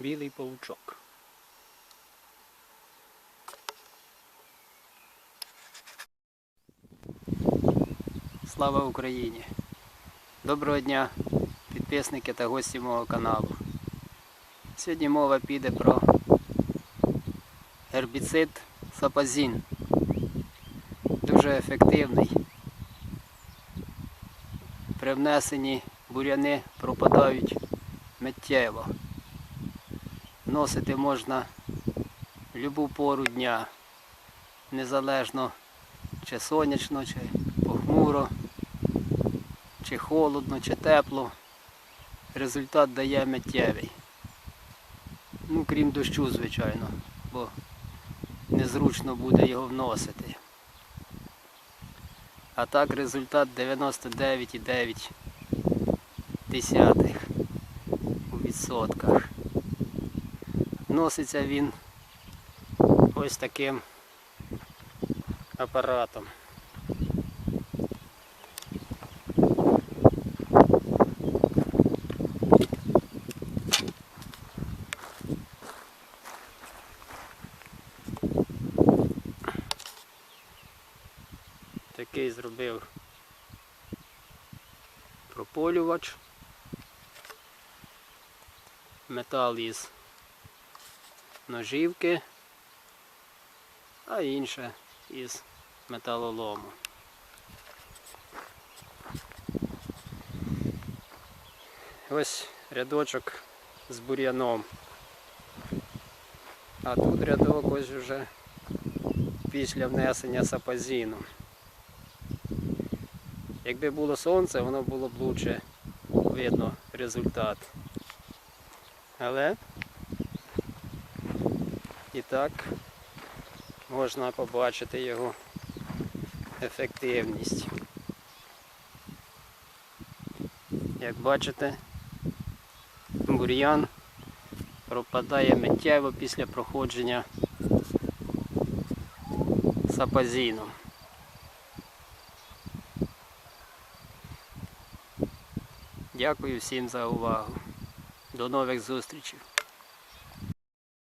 білий павучок. Слава Україні! Доброго дня, підписники та гості мого каналу. Сьогодні мова піде про гербіцид сапазін. Дуже ефективний. При внесенні буряни пропадають миттєво. Вносити можна в будь-яку пору дня, незалежно чи сонячно, чи похмуро, чи холодно, чи тепло. Результат дає миттєвий. Ну, крім дощу, звичайно, бо незручно буде його вносити. А так результат 99,9 у відсотках. Носиться він ось таким апаратом. Такий зробив прополювач. Метал із ножівки, а інше із металолому. Ось рядочок з бур'яном. А тут рядок ось вже після внесення сапазіну. Якби було сонце, воно було б лучше видно результат. Але і так можна побачити його ефективність. Як бачите, бур'ян пропадає миттєво після проходження сапазіном. Дякую всім за увагу. До нових зустрічей.